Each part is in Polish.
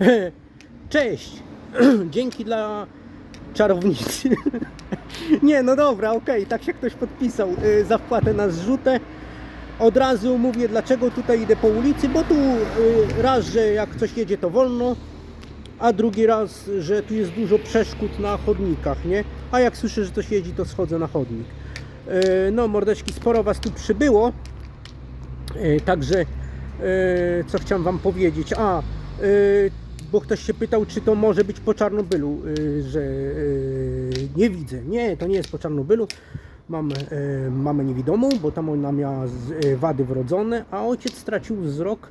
Cześć! Dzięki dla czarownicy. Nie, no dobra, okej, tak się ktoś podpisał y, za wpłatę na zrzutę. Od razu mówię, dlaczego tutaj idę po ulicy, bo tu y, raz, że jak coś jedzie to wolno, a drugi raz, że tu jest dużo przeszkód na chodnikach, nie? A jak słyszę, że coś jedzie, to schodzę na chodnik. Y, No, mordeczki, sporo Was tu przybyło. Także co chciałem Wam powiedzieć? A, bo ktoś się pytał, czy to może być po Czarnobylu, e, że e, nie widzę. Nie, to nie jest po Czarnobylu. Mam e, mamę niewidomą, bo tam ona miała wady wrodzone, a ojciec stracił wzrok.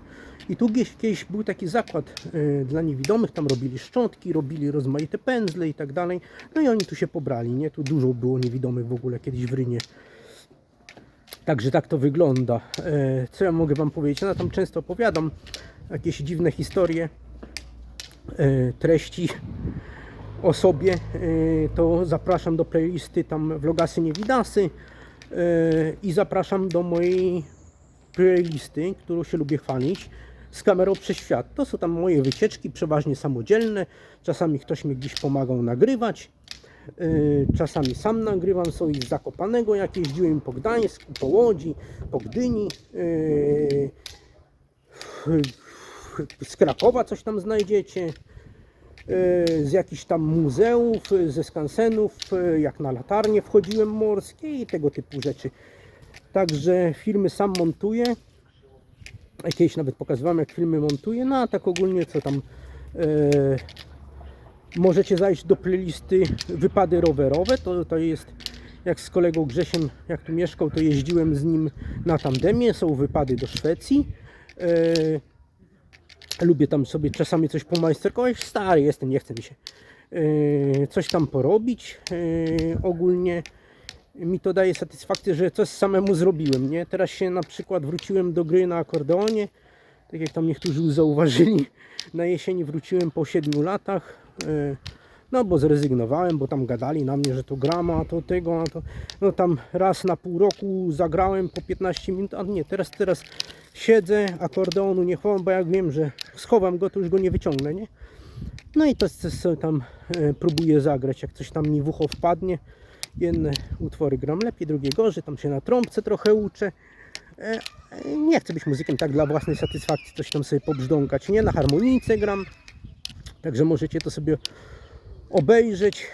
I tu gdzieś był taki zakład dla niewidomych, tam robili szczątki, robili rozmaite pędzle i tak dalej. No i oni tu się pobrali, nie? Tu dużo było niewidomych w ogóle kiedyś w Rynie. Także tak to wygląda. E, Co ja mogę Wam powiedzieć? Ja tam często opowiadam jakieś dziwne historie, treści o sobie. E, To zapraszam do playlisty tam Vlogasy Niewidasy e, i zapraszam do mojej playlisty, którą się lubię chwalić z kamerą przez świat. To są tam moje wycieczki, przeważnie samodzielne. Czasami ktoś mi gdzieś pomagał nagrywać. Czasami sam nagrywam sobie z Zakopanego, jak jeździłem po Gdańsku, po Łodzi, po Gdyni. Z Krakowa coś tam znajdziecie. yy, Z jakichś tam muzeów, ze skansenów, yy, jak na latarnie wchodziłem morskie i tego typu rzeczy. Także filmy sam montuję. Kiedyś nawet pokazywałem jak filmy montuję, no a tak ogólnie co tam yy, Możecie zajść do playlisty wypady rowerowe. To, to jest jak z kolegą Grzesiem, jak tu mieszkał, to jeździłem z nim na tandemie. Są wypady do Szwecji. Lubię tam sobie czasami coś pomajsterkować. Stary jestem, nie chce mi się e, coś tam porobić. E, ogólnie mi to daje satysfakcję, że coś samemu zrobiłem. Nie? Teraz się na przykład wróciłem do gry na akordeonie. Tak jak tam niektórzy zauważyli, na jesieni wróciłem po 7 latach. e, No bo zrezygnowałem, bo tam gadali na mnie, że to grama, to tego, a to. No tam raz na pół roku zagrałem po 15 minut, a nie, teraz teraz siedzę, akordeonu nie chowam, bo jak wiem, że schowam go, to już go nie wyciągnę, nie? No i to co tam e, próbuję zagrać, jak coś tam mi w ucho wpadnie. Jedne utwory gram lepiej, drugie gorzej, tam się na trąbce trochę uczę. E, e, Nie chcę być muzykiem tak dla własnej satysfakcji, coś tam sobie pobrzdąkać. Nie, na harmonijce gram. Także możecie to sobie obejrzeć.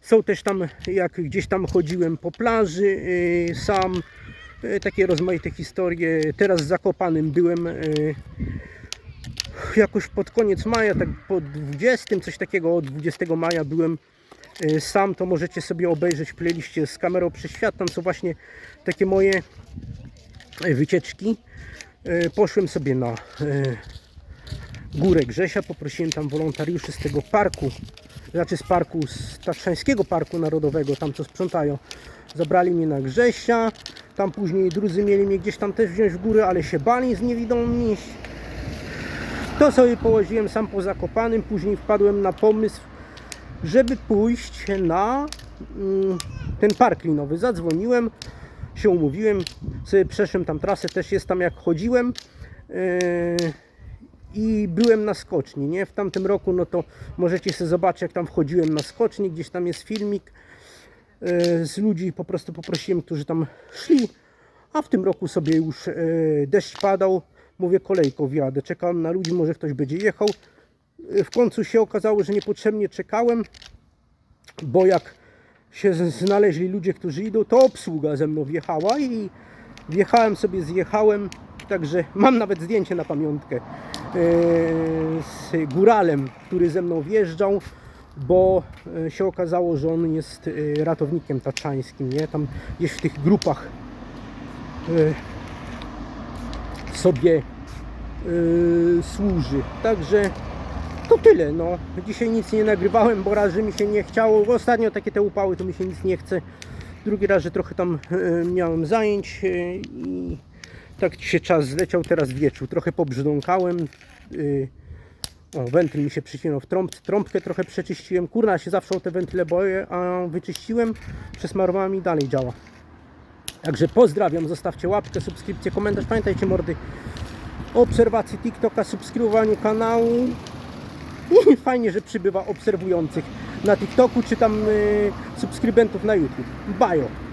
Są też tam, jak gdzieś tam chodziłem po plaży sam, takie rozmaite historie. Teraz Zakopanym byłem e, jakoś pod koniec maja, tak po 20, coś takiego, od 20 maja byłem e, sam, to możecie sobie obejrzeć playliście z kamerą przez świat. Tam są właśnie takie moje e, wycieczki. E, Poszłem sobie na e, górę Grzesia, poprosiłem tam wolontariuszy z tego parku, znaczy z parku, z Tatrzańskiego Parku Narodowego, tam co sprzątają. Zabrali mnie na Grzesia, tam później drudzy mieli mnie gdzieś tam też wziąć w górę, ale się bali z niewidomni. To sobie położyłem sam po Zakopanym, później wpadłem na pomysł, żeby pójść na mm, ten park linowy. Zadzwoniłem, się umówiłem, sobie przeszłem tam trasę, też jest tam jak chodziłem yy, i byłem na skoczni, nie? W tamtym roku, no to możecie sobie zobaczyć, jak tam wchodziłem na skoczni, gdzieś tam jest filmik z ludzi, po prostu poprosiłem, którzy tam szli, a w tym roku sobie już yy, deszcz padał, mówię kolejką wjadę, czekałem na ludzi, może ktoś będzie jechał. Yy, W końcu się okazało, że niepotrzebnie czekałem, bo jak się znaleźli ludzie, którzy idą, to obsługa ze mną wjechała i wjechałem sobie, zjechałem, także mam nawet zdjęcie na pamiątkę e, z góralem, który ze mną wjeżdżał, bo e, się okazało, że on jest e, ratownikiem taczańskim, nie? Tam gdzieś w tych grupach e, sobie służy. Także to tyle, no. Dzisiaj nic nie nagrywałem, bo raz, że mi się nie chciało. Ostatnio takie te upały, to mi się nic nie chce. Drugi raz, że trochę tam miałem zajęć i tak się czas zleciał. Teraz wieczór. Trochę pobrzdąkałem. O, wentyl mi się przycinał w trąbce. Trąbkę trochę przeczyściłem. Kurna, się zawsze o te wentyle boję, a wyczyściłem, przesmarowałem i dalej działa. Także pozdrawiam, zostawcie łapkę, subskrypcję, komentarz. Pamiętajcie mordy, obserwacji TikToka, subskrybowaniu kanału. I fajnie, że przybywa obserwujących na TikToku, czy tam y, subskrybentów na YouTube. Bajo.